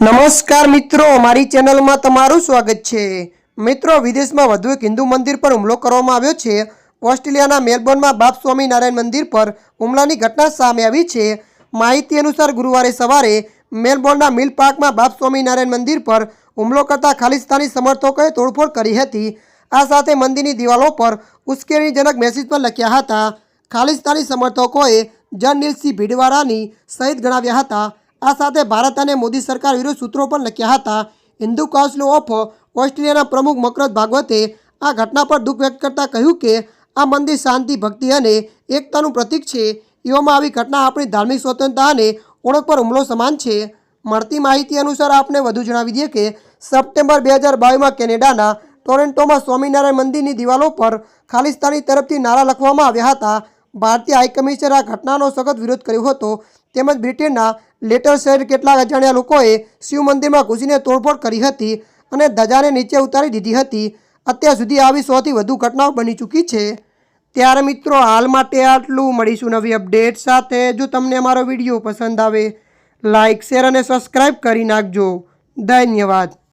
નમસ્કાર મિત્રો મારી ચેનલમાં તમારું સ્વાગત છે. મિત્રો, વિદેશમાં વધુ એક હિન્દુ મંદિર પર હુમલો કરવામાં આવ્યો છે. ઓસ્ટ્રેલિયાના મેલબોર્નમાં બાપ સ્વામિનારાયણ મંદિર પર હુમલાની ઘટના સામે આવી છે. માહિતી અનુસાર, ગુરુવારે સવારે મેલબોર્નના મિલ પાર્કમાં બાપ સ્વામિનારાયણ મંદિર પર હુમલો કરતા ખાલિસ્તાની સમર્થકોએ તોડફોડ કરી હતી. આ સાથે મંદિરની દિવાલો પર ઉશ્કેરણીજનક મેસેજ પણ લખ્યા હતા. ખાલિસ્તાની સમર્થકોએ જનનીલસિંહ ભીડવાળાની સહિત ગણાવ્યા હતા. આ સાથે ભારત અને મોદી સરકાર વિરુદ્ધ સૂત્રો પણ લખ્યા હતા. હિન્દુ કાઉન્સિલ ઓફ ઓસ્ટ્રેલિયાના પ્રમુખ મકરત ભાગવતે આ ઘટના પર દુઃખ વ્યક્ત કરતાં કહ્યું કે, આ મંદિર શાંતિ, ભક્તિ અને એકતાનું પ્રતીક છે. એવામાં આવી ઘટના આપણી ધાર્મિક સ્વતંત્રતા અને ઓળખ પર હુમલો સમાન છે. મળતી માહિતી અનુસાર આપને વધુ જણાવી દઈએ કે, સપ્ટેમ્બર બે હજાર બાવીસમાં કેનેડાના ટોરેન્ટોમાં સ્વામિનારાયણ મંદિરની દિવાલો પર ખાલિસ્તાની તરફથી નારા લખવામાં આવ્યા હતા. ભારતીય હાઈકમિશનરે આ ઘટનાનો સખત વિરોધ કર્યો હતો. તેમજ બ્રિટનના લેટર શહેર કેટલાક અજાણ્યા લોકોએ શિવ મંદિરમાં ઘૂસીને તોડફોડ કરી હતી અને ધજાને નીચે ઉતારી દીધી હતી. અત્યાર સુધી આવી સોથી વધુ ઘટનાઓ બની ચૂકી છે. ત્યારે મિત્રો, હાલ માટે આટલું. મળીશું નવી અપડેટ સાથે. જો તમને અમારો વીડિયો પસંદ આવે લાઇક શેર અને સબસ્ક્રાઈબ કરી નાખજો. ધન્યવાદ.